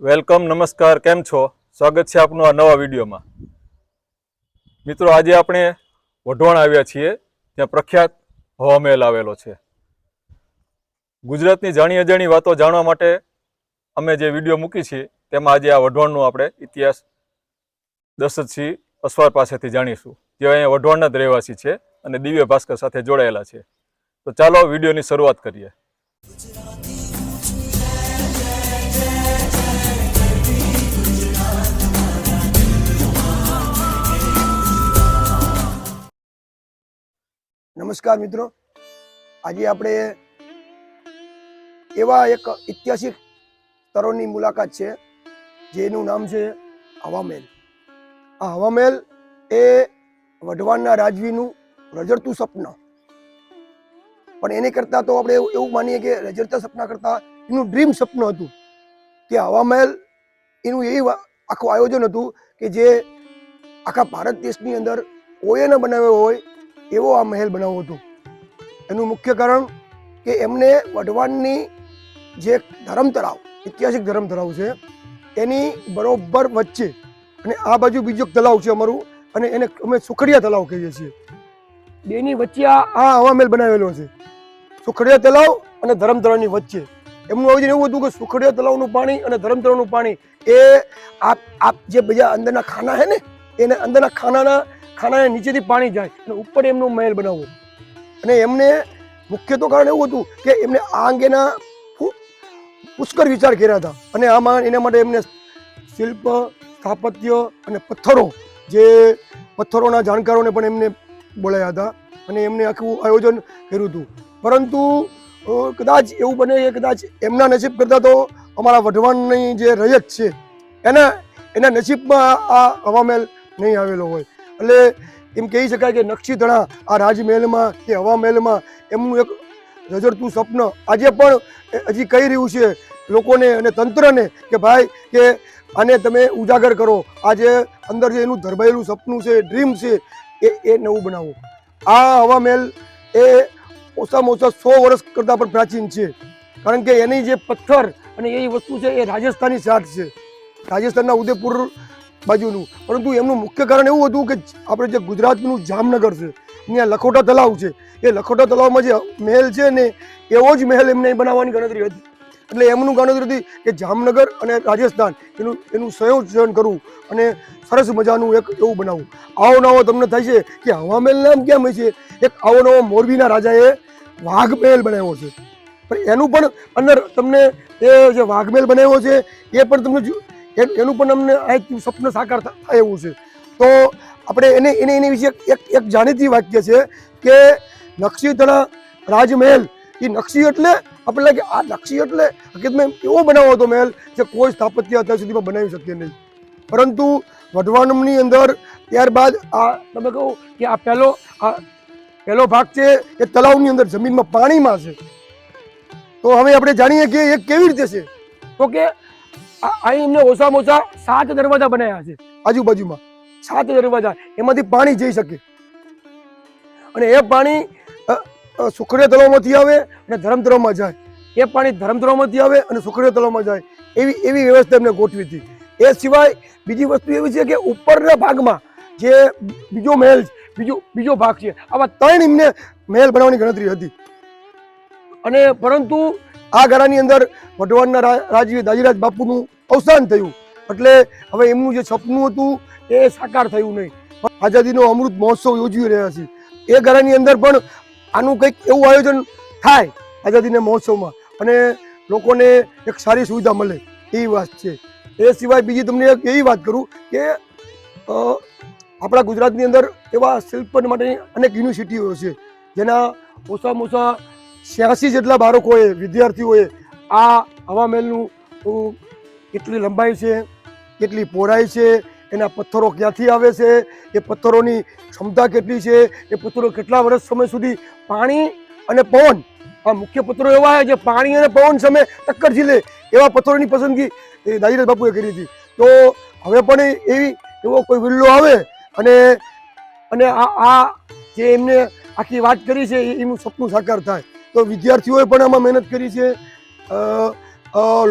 Welcome, નમસ્કાર, કેમ છો? સ્વાગત છે આપનું આ નવા વિડીયોમાં. મિત્રો, આજે આપણે વઢવાણ આવ્યા છીએ, ત્યાં પ્રખ્યાત હવા મહેલ આવેલો છે. ગુજરાતની જાણી અજાણી વાતો જાણવા માટે અમે જે વીડિયો મૂકી છે તેમાં આજે આ વઢવાણનો આપણે ઇતિહાસ દશરથસિંહ અસવાર પાસેથી જાણીશું. જે અહીંયા વઢવાણના જ રહેવાસી છે અને દિવ્ય ભાસ્કર સાથે જોડાયેલા છે. તો ચાલો વિડીયોની શરૂઆત કરીએ. નમસ્કાર મિત્રો. આજે આપણે એવા એક ઐતિહાસિક સ્થળોની મુલાકાત છે, જેનું નામ છે હવામહેલ આ હવામહેલ એ વઢવાણના રાજવીનું રજડતું સપના પણ એને કરતાં તો આપણે એવું માનીએ કે રજડતા સપના કરતાં એનું ડ્રીમ સપનું હતું કે હવામહેલ એનું એ આખું આયોજન હતું કે જે આખા ભારત દેશની અંદર કોઈએ ન બનાવ્યો હોય એવો આ મહેલ બનાવવો હતો. એનું મુખ્ય કારણ કે એમને વઢવાણની જે ધરમ તળાવ ઐતિહાસિક ધરમ તળાવ છે, એની બરોબર વચ્ચે અને આ બાજુ બીજો તળાવ છે અમારું અને એને અમે સુખડિયા તળાવ કહીએ છીએ. બેની વચ્ચે આ આ હવા મહેલ બનાવેલો છે. સુખડિયા તળાવ અને ધરમ તળાવની વચ્ચે. એમનું આયોજન એવું હતું કે સુખડિયા તળાવનું પાણી અને ધરમ તળાવનું પાણી એ આપ આપ જે બીજા અંદરના ખાના છે ને, એને અંદરના ખાનાના ખાનાને નીચેથી પાણી જાય અને ઉપર એમનો મહેલ બનાવવો અને એમને મુખ્ય તો કારણ એવું હતું કે એમને આ અંગેના પુષ્કર વિચાર કર્યા હતા. અને આમાં એના માટે એમને શિલ્પ, સ્થાપત્ય અને પથ્થરો જે પથ્થરોના જાણકારોને પણ એમને બોલાયા હતા અને એમને આખું આયોજન કર્યું હતું. પરંતુ કદાચ એવું બને કે કદાચ એમના નસીબ કરતાં તો અમારા વઢવાણની જે રયત છે, એના એના નસીબમાં આ હવામહેલ નહીં આવેલો હોય. એટલે એમ કહી શકાય કે નક્ષીધણા આ રાજમહેલમાં કે હવામહેલમાં એમનું એક રજડતું સ્વપ્ન આજે પણ હજી કહી રહ્યું છે લોકોને અને તંત્રને કે ભાઈ કે આને તમે ઉજાગર કરો. આજે અંદર જે એનું ધરબાયેલું સપનું છે, ડ્રીમ છે, એ એ નવું બનાવો. આ હવામહેલ એ ઓછામાં ઓછા સો વર્ષ કરતાં પણ પ્રાચીન છે. કારણ કે એની જે પથ્થર અને એ વસ્તુ છે એ રાજસ્થાની સાથ છે. રાજસ્થાનના ઉદયપુર બાજુનું. પરંતુ એમનું મુખ્ય કારણ એવું હતું કે આપણે જે ગુજરાતનું જામનગર છે, ત્યાં લખોટા તલાવ છે. એ લખોટા તલાવમાં જે મહેલ છે ને, એવો જ મહેલ એમને બનાવવાની ગણતરી હતી. એટલે એમનું ગણતરી હતી કે જામનગર અને રાજસ્થાન એનું એનું સંયોજન કરવું અને સરસ મજાનું એક એવું બનાવવું. આવો નવો તમને થાય છે કે હવા મહેલ નામ કેમ હોય છે? એક આવો નવો મોરબીના રાજાએ વાઘ મહેલ બનાવ્યો છે. પણ એનું પણ અંદર તમને એ જે વાઘ મહેલ બનાવ્યો છે, એ પણ તમને એ- એનું પણ અમને આ સ્વપ્ન સાકાર થાય એવું છે. તો આપણે એને એને, એની વિશે એક એક જાણીતી વાક્ય છે કે નકશીધણા રાજમહેલ. એ નકશી એટલે આપણે લાગે, આ નકશી એટલે હકીકતમાં એવો બનાવો હતો મહેલ જે કોઈ સ્થાપત્ય અત્યાર સુધીમાં બનાવી શકીએ નહીં. પરંતુ વઢવાણની અંદર ત્યારબાદ આ, તમે કહો કે આ પહેલો આ પહેલો ભાગ છે એ તળાવની અંદર જમીનમાં પાણીમાં છે. તો હવે આપણે જાણીએ કે એ કેવી રીતે છે? તો કે અહીં એમને ઓછામાં ઓછા સાત દરવાજા બનાવ્યા છે. આજુબાજુમાં. સાત દરવાજા. એમાંથી પાણી જઈ શકે. અને એ પાણી સુખડે તળાવમાંથી આવે અને ધરમ જાય. એ પાણી ધરમ તળાવમાંથી આવે અને સુખડે તળાવમાં જાય. એવી એવી વ્યવસ્થા એમને ગોઠવી હતી. એ સિવાય બીજી વસ્તુ એવી છે કે ઉપરના ભાગમાં જે બીજો મહેલ બીજો બીજો ભાગ છે આવા ત્રણ એમને મહેલ બનાવવાની ગણતરી હતી. અને પરંતુ આ ગાળાની અંદર વઢવાણના રાજવી દાજીરાજ બાપુનું અવસાન થયું. એટલે હવે એમનું જે સપનું હતું, એ સાકાર થયું નહીં. આઝાદીનો અમૃત મહોત્સવ યોજી રહ્યા છે. એ ગાળાની અંદર પણ આનું કંઈક એવું આયોજન થાય આઝાદીના મહોત્સવમાં. અને લોકોને એક સારી સુવિધા મળે એવી વાત છે. એ સિવાય બીજી તમને એક એવી વાત કરું કે આપણા ગુજરાતની અંદર એવા શિલ્પ માટેની અનેક યુનિવર્સિટીઓ છે. જેના ઓછામાં ઓછા છ્યાસી જેટલા બાળકોએ, વિદ્યાર્થીઓએ આ હવા મહેલનું કેટલી લંબાઈ છે, કેટલી પહોળાઈ છે, એના પથ્થરો ક્યાંથી આવે છે, એ પથ્થરોની ક્ષમતા કેટલી છે, એ પથ્થરો કેટલા વર્ષ સમય સુધી પાણી અને પવન, આ મુખ્ય પથ્થરો એવા છે જે પાણી અને પવન સામે ટક્કર ઝીલે એવા પથ્થરોની પસંદગી એ દાદીરાજ બાપુએ કરી હતી. તો હવે પણ એવી, એવો કોઈ વિલ્લો આવે અને અને આ આ જે એમને આખી વાત કરી છે એનું સપનું સાકાર થાય. તો વિદ્યાર્થીઓએ પણ આમાં મહેનત કરી છે.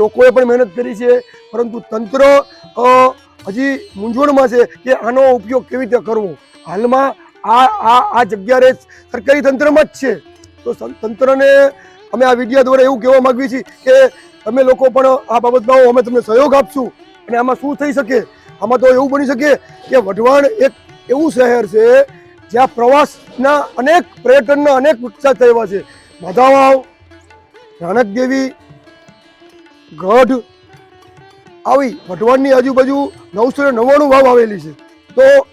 લોકોએ પણ મહેનત કરી છે. પરંતુ તંત્ર હજી મૂંઝવણમાં છે કે આનો ઉપયોગ કેવી રીતે કરવો? હાલમાં આ આ આ જગ્યા સરકારી તંત્રમાં જ છે. તો તંત્રને અમે આ વીડિયો દ્વારા એવું કહેવા માંગીએ છીએ કે તમે લોકો પણ આ બાબતમાં અમે તમને સહયોગ આપશું. અને આમાં શું થઈ શકે? આમાં તો એવું બની શકે કે વઢવાણ એક એવું શહેર છે જ્યાં પ્રવાસના અનેક પર્યટનના અનેક વિકસાત થયા છે. માધાવાવ રાણકદેવી ગઢ, આવી વઢવાણની આજુબાજુ નવસો ને નવ્વાણું વાવ આવેલી છે. તો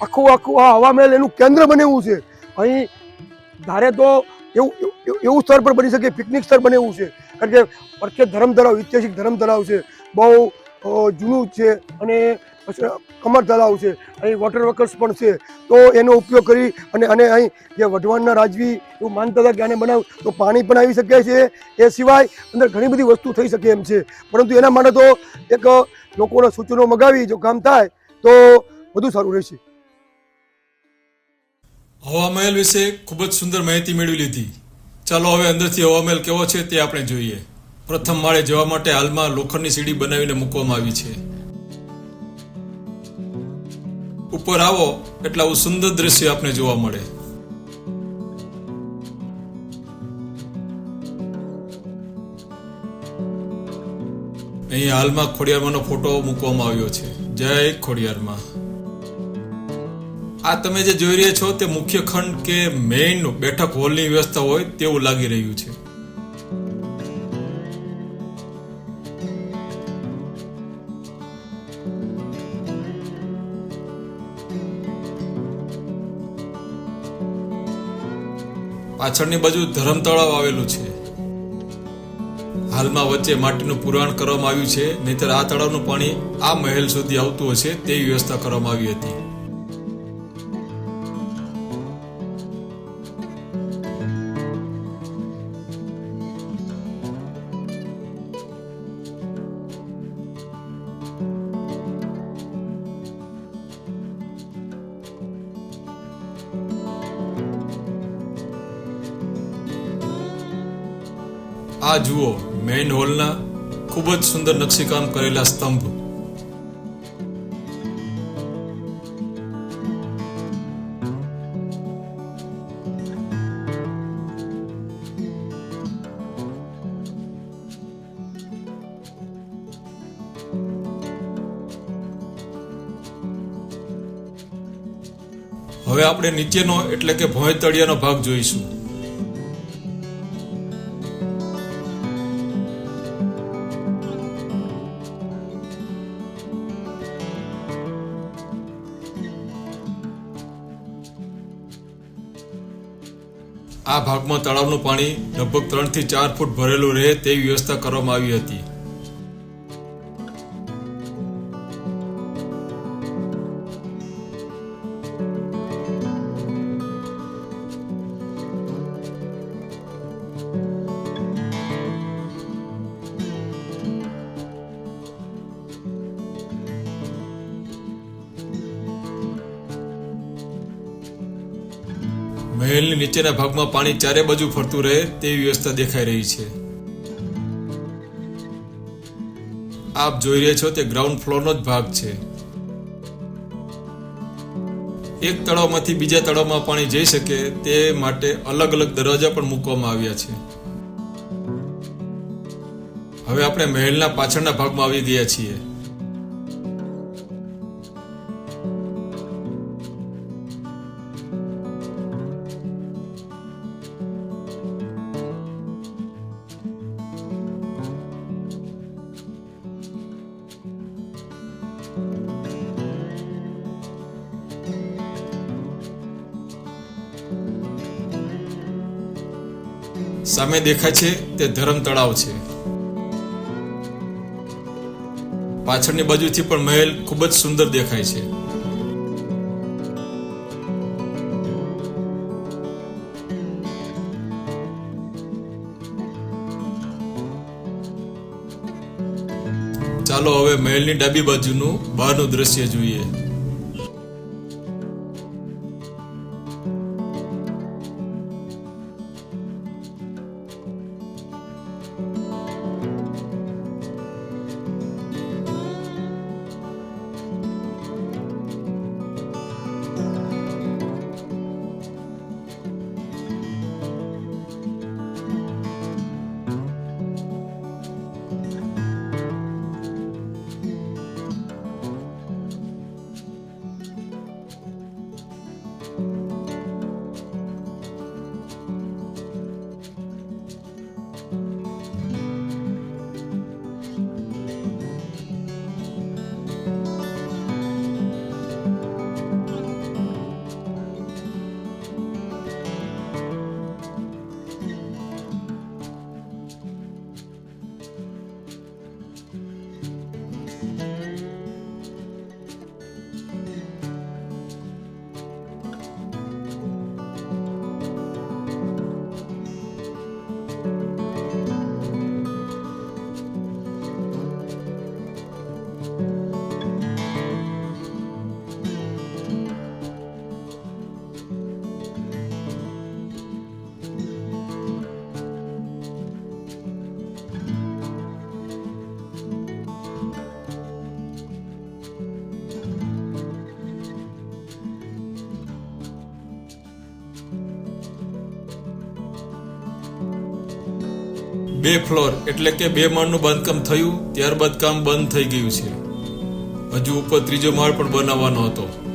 આખું આખું આ હવામહેલ એનું કેન્દ્ર બનેવું છે. અહીં ધારે તો એવું, એવું- સ્થળ પર બની શકે, પિકનિક સ્થળ બને એવું છે. કારણ કે પ્રખ્યાત ધર્મ ધરાવ, ઐતિહાસિક ધર્મ ધરાવ છે. બહુ જૂનું છે. અને પછી કમર તળાવ છે, અહીં વોટર વર્કર્સ પણ છે. તો એનો ઉપયોગ કરી અને અને અહીં જે વઢવાણના રાજવી એવું માનતા હતા કે આને બનાવ, તો પાણી પણ આવી શકે છે. એ સિવાય અંદર ઘણી બધી વસ્તુ થઈ શકે એમ છે. પરંતુ એના માટે તો એક લોકોના સૂચનો મગાવી, જો કામ થાય, તો વધુ સારું રહેશે. હવા મહેલ વિશે ખૂબ જ સુંદર માહિતી મેળવી લીધી. ચાલો હવે અંદરથી હવા મહેલ કેવો છે તે આપણે જોઈએ. પ્રથમ માળે જવા માટે હાલમાં લોખંડની સીડી બનાવીને મૂકવામાં આવી છે. ઉપર આવો એટલે આવું સુંદર દ્રશ્ય આપને જોવા મળે. અહીં હાલમાં ખોડિયારમાંનો ફોટો મૂકવામાં આવ્યો છે. જય ખોડિયારમાં. આ તમે જે જોઈ રહ્યા છો તે મુખ્ય ખંડ કે મેઇન બેઠક હોલની વ્યવસ્થા હોય તેવું લાગી રહ્યું છે. પાછળની બાજુ ધરમ તળાવ આવેલું છે. હાલમાં વચ્ચે માટીનું પુરાણ કરવામાં આવ્યું છે, નહીતર આ તળાવનું પાણી આ મહેલ સુધી આવતું હશે તેવી વ્યવસ્થા કરવામાં આવી હતી. આ જુઓ મેઇન હોલના ખૂબ જ સુંદર નકશીકામ કરેલા સ્તંભ. હવે આપણે નીચેનો એટલે કે ભોંય તળિયાનો ભાગ જોઈશું. આ ભાગમાં તળાવનું પાણી લગભગ ત્રણથી ચાર ફૂટ ભરેલું રહે તેવી વ્યવસ્થા કરવામાં આવી હતી. મહેલની નીચેના ભાગમાં પાણી ચારે બાજુ ફરતું રહે તેવી વ્યવસ્થા દેખાઈ રહી છે. આપ જોઈ રહ્યા છો તે ગ્રાઉન્ડ ફ્લોરનો જ ભાગ છે. એક તળાવમાંથી બીજા તળાવમાં પાણી જઈ શકે તે માટે અલગ અલગ દરવાજા પણ મૂકવામાં આવ્યા છે. હવે આપણે મહેલના પાછળના ભાગમાં આવી ગયા છીએ. સામે દેખાય છે તે ધરમ તળાવ છે. પાછળની બાજુથી પણ મહેલ ખૂબ જ સુંદર દેખાય છે. ચાલો હવે મહેલની ડાબી બાજુનું બહારનું દ્રશ્ય જોઈએ. બે ફ્લોર, એટલે કે બે માળનું બાંધકામ થયું, ત્યારબાદ કામ બંધ થઈ ગયું છે. હજુ ઉપર ત્રીજો માળ પણ બનાવવાનો હતો.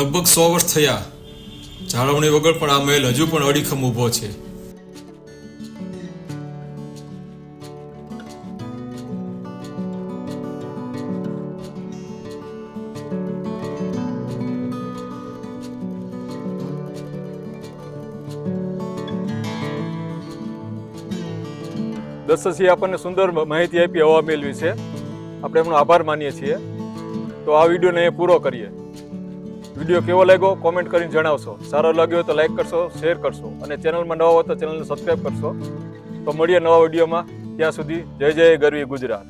લગભગ સો વર્ષ થયા. જાળવણી વગર પણ આ મહેલ હજુ પણ અડીખમ ઊભો છે. દર્શનસિંહ, આપણને સુંદર માહિતી આપી, હવા મેળવી વિશે આપણે એમનો આભાર માનીએ છીએ. તો આ વિડીયોને પૂરો કરીએ. વીડિયો કેવો લાગ્યો કોમેન્ટ કરીને જણાવશો. સારો લાગ્યો તો લાઈક કરશો શેર કરશો અને ચેનલમાં નવા હો તો ચેનલને સબસ્ક્રાઈબ કરશો. તો મળીએ નવા વિડીયોમાં. ત્યાં સુધી જય જય ગરવી ગુજરાત.